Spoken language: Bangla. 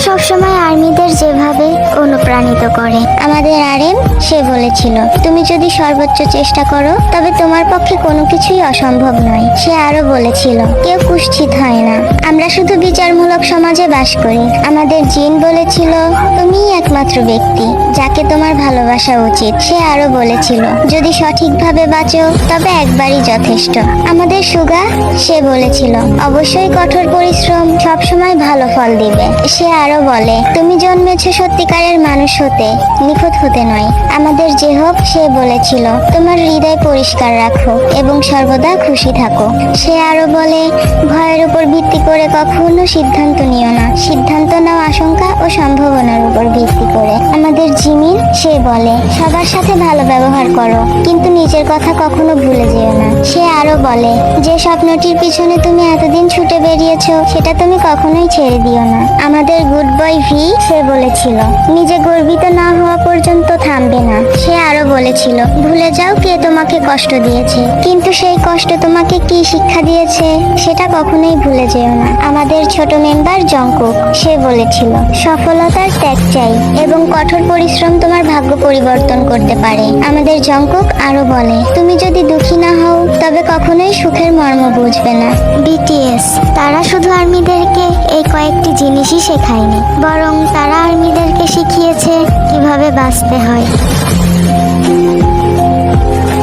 সবসময় আর্মিদের যেভাবে অনুপ্রাণিত করে। আমাদের আরএম সে বলেছিল, তুমি যদি সর্বোচ্চ চেষ্টা করো, তবে তোমার পক্ষে কোনো কিছুই অসম্ভব নয়। সে আরও বলেছিল, কেউ কুষ্ঠিত হয় না। শুধু বিচারমূলক সমাজে বাস করি। আমাদের জিন বলেছিল, তুমিই একমাত্র ব্যক্তি, যাকে তোমার ভালোবাসা উচিত। সে আরও বলেছিল, যদি সঠিকভাবে বাঁচো, তবে একবারই যথেষ্ট। আমাদের সুগা, সে বলেছিল, অবশ্যই কঠোর পরিশ্রম সবসময় ভালো ফল দিবে। সে আরও বলে, তুমি জন্মেছো সত্যিকারের মানুষ হতে, নিখুঁত হতে নয়। আমাদের যে হোক সে বলেছিল, তোমার হৃদয় পরিষ্কার রাখো এবং সর্বদা খুশি থাকো। সে আরও বলে, ভয়ের উপর করে কখনো সিদ্ধান্ত নিও না। সিদ্ধান্ত নাও আশঙ্কা ও সম্ভাবনার উপর ভিত্তি করে। আমাদের জিমিন, সে বলে, সবার সাথে ভালো ব্যবহার করো, কিন্তু নিজের কথা কখনো ভুলে যেও না। সে আরও বলে, যে স্বপ্নটির পিছনে তুমি এতদিন ছুটে বেরিয়েছো, সেটা তুমি কখনোই ছেড়ে দিও না। আমাদের গুড বয় ভি, সে বলেছিল, নিজে গর্বিত না হওয়া পর্যন্ত থামবে না। সে আরও বলেছিল। ভুলে যাও কে তোমাকে কষ্ট দিয়েছে। কিন্তু সেই কষ্ট তোমাকে কি শিক্ষা দিয়েছে, সেটা কখনোই ভুলে যেও না। আমাদের ছোট মেম্বার জঙ্কুক সে বলেছিল। সফলতার ত্যাগ চাই এবং কঠোর পরিশ্রম তোমার ভাগ্য পরিবর্তন করতে পারে। আমাদের জঙ্কুক আরও বলে, তুমি যদি দুঃখী না হও, তবে কখনোই সুখের মর্ম বুঝবে না। বিটিএস, তারা শুধু আর্মিদেরকে এই কয়েকটি জিনিসই শেখায়নি, বরং তারা আর্মিদেরকে শিখিয়েছে কীভাবে বাঁচতে হয়। Thank you.